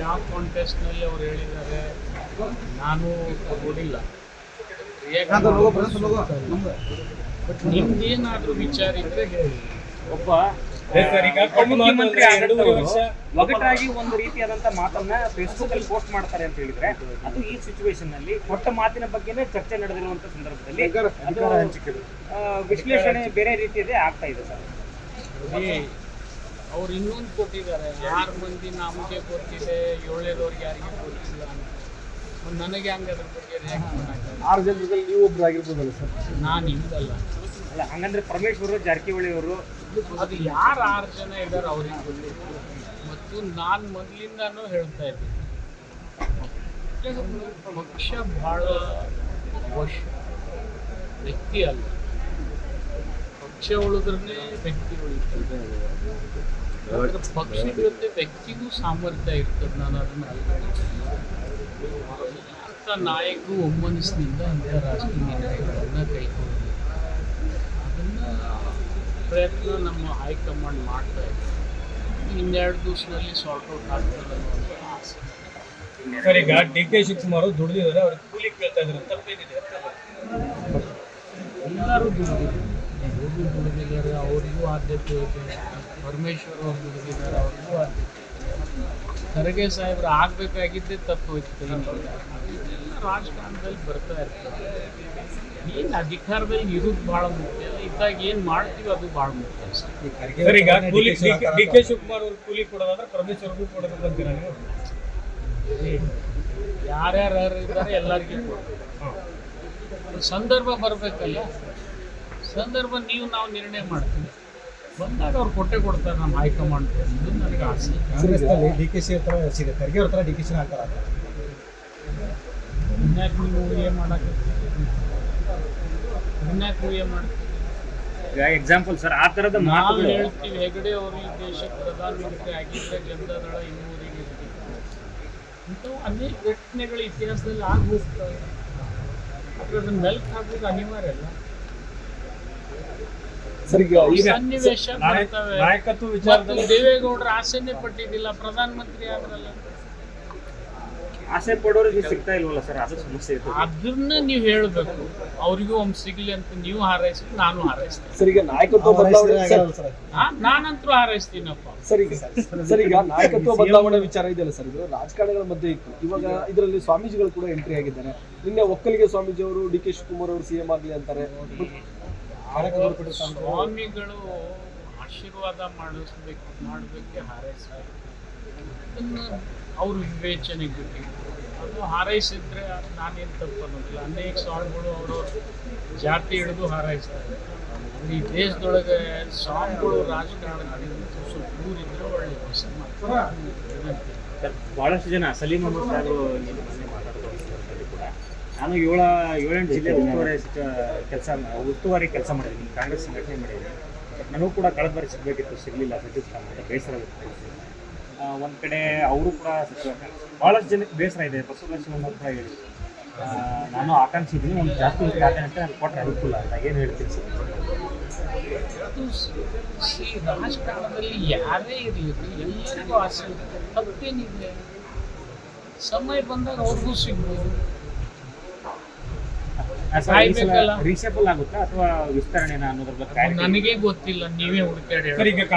ಯಾವ ಕಾಂಟೆಸ್ಟ್ನಲ್ಲಿ ಅವ್ರು ಹೇಳಿದ್ದಾರೆ ನಾನು ತಗೊಳ್ಳಿಲ್ಲ ಬಟ್ ನಿಮ್ದೇನಾದ್ರೂ ವಿಚಾರ ಇದ್ರೆ ಹೇಳಿ. ಒಬ್ಬ ಮುಖ್ಯಮಂತ್ರಿ ಆದಂತವರು ಒಗಟಾಗಿ ಒಂದು ರೀತಿಯಾದಂತ ಮಾತನ್ನ ಫೇಸ್ಬುಕ್ ಅಲ್ಲಿ ಪೋಸ್ಟ್ ಮಾಡ್ತಾರೆ ಅಂತ ಹೇಳಿದ್ರೆ ಅದು ಈ ಸಿಚುವೇಶನ್ನಲ್ಲಿ ಕೊಟ್ಟ ಮಾತಿನ ಬಗ್ಗೆನೇ ಚರ್ಚೆ ನಡೆದಿರುವಂತ ಸಂದರ್ಭದಲ್ಲಿ ವಿಶ್ಲೇಷಣೆ ಬೇರೆ ರೀತಿಯದೇ ಆಗ್ತಾ ಇದೆ ಸರ್. ಅವ್ರು ಇನ್ನೊಂದು ಕೊಟ್ಟಿದ್ದಾರೆ. ಆರು ಮಂದಿ ನಮಗೆ ಗೊತ್ತಿದೆ ಏಳನೇದವ್ರಿಗೆ ಯಾರಿಗೆ ಗೊತ್ತಿಲ್ಲ ನನಗೆ ಹಂಗೆ ಅದ್ರ ಬಗ್ಗೆ ಆರು ಜನರಲ್ಲಿ ನೀವು ಒಬ್ರು ಆಗಿರ್ಬೋದಲ್ಲ ಸರ್? ನಾನು ಹಿಂಗಲ್ಲ ಅಲ್ಲ, ಹಂಗಂದ್ರೆ ಪರಮೇಶ್ವರ ಜಾರಕಿಹೊಳಿ ಅವರು, ಅದು ಯಾರು ಆರು ಜನ ಇದ್ದಾರೆ ಅವ್ರಿಗೆ ಮತ್ತು ನಾನು ಮೊದಲಿಂದಾನು ಹೇಳ್ತಾ ಇದ್ದೀನಿ. ಪಕ್ಷ ಬಹಳ ವಶ. ವ್ಯಕ್ತಿ ಅಲ್ಲ. ಪಕ್ಷ ಉಳಿದ್ರೆ ವ್ಯಕ್ತಿ ಉಳಿತದೆ ಪಕ್ಷದ ಜೊತೆ ವ್ಯಕ್ತಿಗೂ ಸಾಮರ್ಥ್ಯ ಇರ್ತದೆ. ನಾನು ಅದನ್ನ ಅಲ್ಲ ನಾಯಕರು ಒಮ್ಮನಸ್ಸಿನಿಂದ ಅಂತಾರಾಷ್ಟ್ರೀಯ ನಿರ್ಣಯಗಳನ್ನು ಕೈಗೊಂಡು ಅದನ್ನ ಪ್ರಯತ್ನ ನಮ್ಮ ಹೈಕಮಾಂಡ್ ಮಾಡ್ತಾ ಇದೆ. ಇನ್ನೆರಡು ದಿವಸದಲ್ಲಿ ಸಾರ್ಟ್ ಔಟ್ ಆಗ್ತದೆ ಅನ್ನೋ ಆಸೆ. ಸರ್ ಈಗ ಡಿ ಕೆ ಶಿವಕುಮಾರ್ ದುಡಿದಿದ್ದಾರೆ ಅವ್ರಿಗೆ ಕೂಲಿ ಕೇಳ್ತಾ ಇದ್ದಾರೆ ತಪ್ಪೇನಿದೆ ಎಲ್ಲರೂ ದುಡಿದಿದ್ದಾರೆ. ಯೋಗಿ ದುಡಿದಿದ್ದಾರೆ ಅವರಿಗೂ ಆದ್ಯತೆ ಇದೆ. ಪರಮೇಶ್ವರ್ ಅವರು ದುಡಿದಿದ್ದಾರೆ ಅವರಿಗೂ ಆದ್ಯತೆ ಖರ್ಗೆ ಸಾಹೇಬ್ರು ಆಗಬೇಕಾಗಿದ್ದೇ ತಪ್ಪು ಹೋಯ್ತು ರಾಜಕಾರಣದಲ್ಲಿ ಬರ್ತಾ ಇರ್ತದೆ ಏನು ಅಧಿಕಾರದಲ್ಲಿ ಇರೋದು ಭಾಳ ಮುಖ್ಯ. ಇದ್ದಾಗ ಏನು ಮಾಡ್ತೀವಿ ಅದು ಭಾಳ ಮುಖ್ಯ ಅಷ್ಟೇ. ಸರ್ ಈಗ ಕೂಲಿ ಡಿ ಕೆ ಶಿವಕುಮಾರ್ ಅವ್ರಿಗೆ ಕೂಲಿ ಕೊಡೋದಾದ್ರೆ ಪರಮೇಶ್ವರ್ಗೂ ಕೊಡಬೇಕು ಅಂತೀರಾ ನೀವು ಯಾರ್ಯಾರು ಇದ್ದಾರೆ ಎಲ್ಲರಿಗೂ ಕೊಡ್ಬೇಕು ಸಂದರ್ಭ ಬರಬೇಕಲ್ಲ. ಸಂದರ್ಭ ನೀವು ನಾವು ನಿರ್ಣಯ ಮಾಡ್ತೀವಿ. ಬಂದಾಗ ಅವ್ರು ಕೊಟ್ಟೆ ಕೊಡ್ತಾರೆ ನಮ್ಮ ಹೈಕಮಾಂಡ್ ನನಗೆ ಆಸೆ. ಡಿ ಕೆ ಸಿ ಹತ್ರ ಸಿಗುತ್ತೆ. ತೆರಿಗೆ ಅವ್ರ ಹತ್ರ ಡಿ ಕೆ ಸಿ ಹಾಕಲ್ಲ ನೀವು ಏನು ಮಾಡಕ್ಕೆ ಇನ್ಯಾಕೆ ಮಾಡ್ತೀವಿ. ಈಗ ಎಕ್ಸಾಂಪಲ್ ಸರ್ ಆ ತರದ ನಾವು ಮಾತುಗಳು. ಹೇಳ್ತೀವಿ ಹೆಗಡೆ ಅವರು ಈ ದೇಶಕ್ಕೆ ಪ್ರಧಾನಮಂತ್ರಿ ಆಗಿದ್ದ ಜನತಾದಳ ಇನ್ನೂರಿಗೆ ಇಂಥವು ಅನೇಕ ಘಟನೆಗಳು ಇತಿಹಾಸದಲ್ಲಿ ಆಗಿ ಹೋಗ್ತವೆ ಆದ್ರೆ ಅದನ್ನ ಮೆಲ್ಕ್ ಹಾಕೋದು ಅನಿವಾರ್ಯ ಅಲ್ಲ. ಸರ್ ಈಗ ಈ ಈಗ ಸನ್ನಿವೇಶ ನಾಯಕ- ಬರ್ತವೆ ನಾಯಕತ್ವ ಮತ್ತು ವಿಚಾರದಲ್ಲಿ ದೇವೇಗೌಡರ ಆಸೆನೇ ಪಟ್ಟಿದ್ದಿಲ್ಲ ಪ್ರಧಾನಮಂತ್ರಿ ಆದ್ರಲ್ಲ. ಆಸೆ ಪಡೋರಿಗೆ ಸಿಗ್ತಾ ಇಲ್ವಲ್ಲ ಸರ್? ಅದು ಸಮಸ್ಯೆ ಇದೆ ಅದನ್ನ ನೀವು ಹೇಳಬೇಕು. ಅವರಿಗೂ ಒಮ್ಮೆ ಸಿಗ್ಲಿ ಅಂತ ನೀವು ಹಾರೈಸಿ ನಾನು ಹಾರೈಸ್ತೀನಿ. ಸರ್ ಈಗ ನಾಯಕತ್ವ ಬದಲಾವಣೆ ಸರ್ ನಾನಂತರೂ ಹಾರೈಸ್ತೀನಪ್ಪ. ಸರ್ ಈಗ ಸರ್ ಈಗ ನಾಯಕತ್ವ ಬದಲಾವಣೆ ವಿಚಾರ ಇದೆಯಲ್ಲ ಸರ್ ಇದು ರಾಜಕಾರಣಿಗಳ ಮಧ್ಯೆ ಇತ್ತು. ಇವಾಗ ಇದರಲ್ಲಿ ಸ್ವಾಮೀಜಿಗಳು ಕೂಡ ಎಂಟ್ರಿ ಆಗಿದ್ದಾರೆ. ನಿನ್ನೆ ಒಕ್ಕಲಿಗೆ ಸ್ವಾಮೀಜಿ ಅವರು ಡಿ ಕೆ ಶಿವಕುಮಾರ್ ಅವರು ಸಿಎಂ ಆಗಲಿ ಅಂತಾರೆ. ಸ್ವಾಮಿಗಳು ಆಶೀರ್ವಾದ ಮಾಡಿಸ್ಬೇಕು ಮಾಡಬೇಕು ಹಾರೈಸ್ಬೇಕು ಅದನ್ನ ಅವ್ರ ವಿವೇಚನೆಗೆ ಬಿಟ್ಟಿದ್ದು ಅದು ಹಾರೈಸಿದ್ರೆ ನಾನೇನು ತಪ್ಪು ಅನ್ನೋದಿಲ್ಲ ಅನೇಕ ಸಾಂಗ್ಗಳು ಅವರು ಜಾತಿ ಹಿಡಿದು ಹಾರೈಸ್ತಾರೆ. ಈ ದೇಶದೊಳಗೆ ಸಾಂಗ್ಗಳು ರಾಜಕಾರಣದಿಂದ ಸ್ವಲ್ಪ ದೂರಿದ್ರೆ ಒಳ್ಳೆ ಸರ್, ಬಹಳಷ್ಟು ಜನ ಸಲೀಮ್ ಅಹಮದ್ ಮಾತಾಡಿದ್ರು ಕೂಡ. ನಾನು ಏಳ, ಏಳೆಂಟು ಜಿಲ್ಲೆ ಉಸ್ತುವಾರಿ ಕೆಲಸ ಉಸ್ತುವಾರಿ ಕೆಲಸ ಮಾಡಿದ್ದೀನಿ ಕಾಂಗ್ರೆಸ್ ಸಂಘಟನೆ ಮಾಡಿದ್ದೀನಿ ನನಗೂ ಕೂಡ ಕಳೆದ ಬಾರಿ ಸಿಗಬೇಕಿತ್ತು, ಸಿಗಲಿಲ್ಲ ಸಚಿವ ಸ್ಥಾನ ಅಂತ ಬೇಸರ ಒಂದ್ ಕಡೆ ಅವರು ಕೂಡ ಬಹಳಷ್ಟು ಜನಕ್ಕೆ ಬೇಸರ ಇದೆ. ಬಸವರಾಜ ಶಿವಣ್ಣ ಕೂಡ ಹೇಳಿ ನಾನು ಆಕಾಂಕ್ಷೆ ಇದ್ದೀನಿ ಒಂದು ಜಾಸ್ತಿ ಅಂತ ನಾನು ಕೊಟ್ಟರೆ ಅನುಕೂಲ ಅಂತ ಏನು ಹೇಳ್ತೀನಿ ಸರ್? ರಾಜಕಾರಣದಲ್ಲಿ ಯಾರೇ ಇರಲಿ ಎಲ್ಲರಿಗೂ ಆಸೆ ತಪ್ಪೇನಿದೆ ಸಮಯ ಬಂದಾಗ ಅವ್ರಿಗೂ ಸಿಗ್ಬೋದು. ರೀಸೇಬಲ್ ಆಗುತ್ತಾ ಅಥವಾ ವಿಸ್ತರಣೆನಾ ಅನ್ನೋದ್ರ ಬಗ್ಗೆ ಅದು ನನಗೆ ಗೊತ್ತಿಲ್ಲ ನೀವೇ ಹುಡುಕಾಡಿ